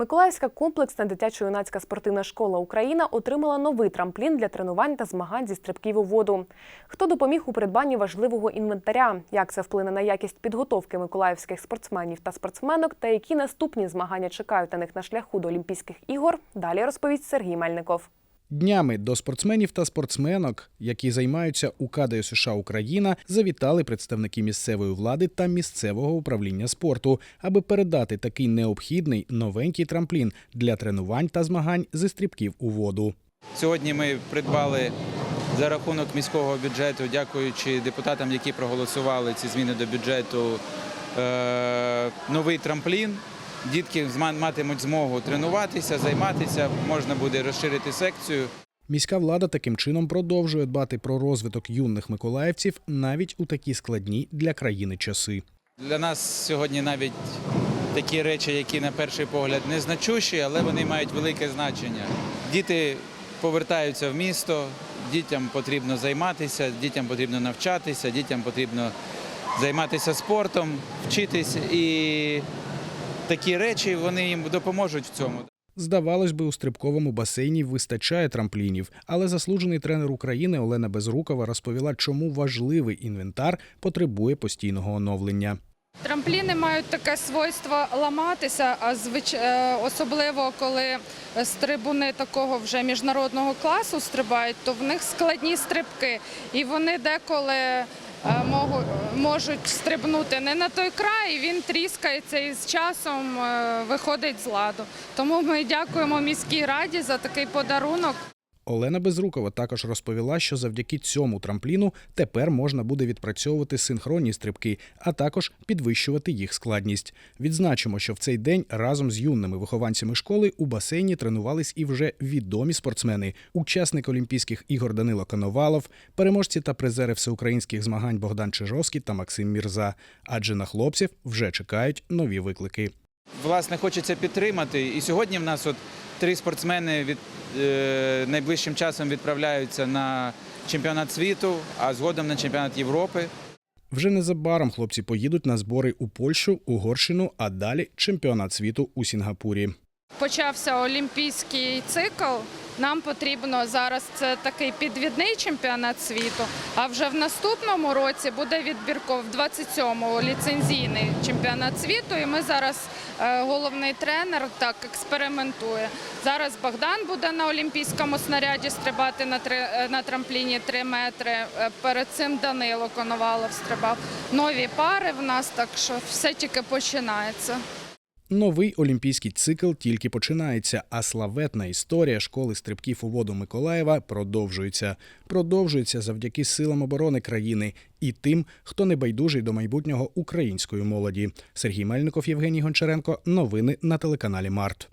Миколаївська комплексна дитячо-юнацька спортивна школа Україна отримала новий трамплін для тренувань та змагань зі стрибків у воду. Хто допоміг у придбанні важливого інвентаря? Як це вплине на якість підготовки миколаївських спортсменів та спортсменок? Та які наступні змагання чекають на них на шляху до Олімпійських ігор? Далі розповість Сергій Мельников. Днями до спортсменів та спортсменок, які займаються у КДЮ США Україна, завітали представники місцевої влади та місцевого управління спорту, аби передати такий необхідний новенький трамплін для тренувань та змагань зі стрибків у воду. Сьогодні ми придбали за рахунок міського бюджету, дякуючи депутатам, які проголосували ці зміни до бюджету, е, новий трамплін. Дітки матимуть змогу тренуватися, займатися, можна буде розширити секцію. Міська влада таким чином продовжує дбати про розвиток юних миколаївців навіть у такі складні для країни часи. Для нас сьогодні навіть такі речі, які на перший погляд незначущі, але вони мають велике значення. Діти повертаються в місто, дітям потрібно займатися, дітям потрібно навчатися, дітям потрібно займатися спортом, вчитись. І такі речі вони їм допоможуть в цьому. Здавалось би, у стрибковому басейні вистачає трамплінів, але заслужений тренер України Олена Безрукова розповіла, чому важливий інвентар потребує постійного оновлення. Трампліни мають таке свойство ламатися, а звич... е, особливо коли стрибуни такого вже міжнародного класу стрибають, то в них складні стрибки, і вони деколи можуть стрибнути не на той край, він тріскається і з часом е, виходить з ладу. Тому ми дякуємо міській раді за такий подарунок. Олена Безрукова також розповіла, що завдяки цьому трампліну тепер можна буде відпрацьовувати синхронні стрибки, а також підвищувати їх складність. Відзначимо, що в цей день разом з юними вихованцями школи у басейні тренувались і вже відомі спортсмени, учасник Олімпійських ігор Данило Коновалов, переможці та призери всеукраїнських змагань Богдан Чижовський та Максим Мірза. Адже на хлопців вже чекають нові виклики. Власне, хочеться підтримати. І сьогодні в нас от три спортсмени від е, найближчим часом відправляються на чемпіонат світу, а згодом на чемпіонат Європи. Вже незабаром хлопці поїдуть на збори у Польщу, Угорщину, а далі чемпіонат світу у Сінгапурі. почався олімпійський цикл. Нам потрібно зараз це такий підвідний чемпіонат світу. А вже в наступному році буде відбірков 27-му ліцензійний чемпіонат світу. І ми зараз е, головний тренер так експериментує. Зараз Богдан буде на олімпійському снаряді стрибати на три е, на трампліні 3 метри. Е, Перед цим Данило Коновалов стрибав. Нові пари в нас, так що все тільки починається. Новий олімпійський цикл тільки починається, а славетна історія школи стрибків у воду Миколаєва продовжується. Продовжується завдяки силам оборони країни і тим, хто не байдужий до майбутнього української молоді. Сергій Мельников, Євгеній Гончаренко. Новини на телеканалі Март.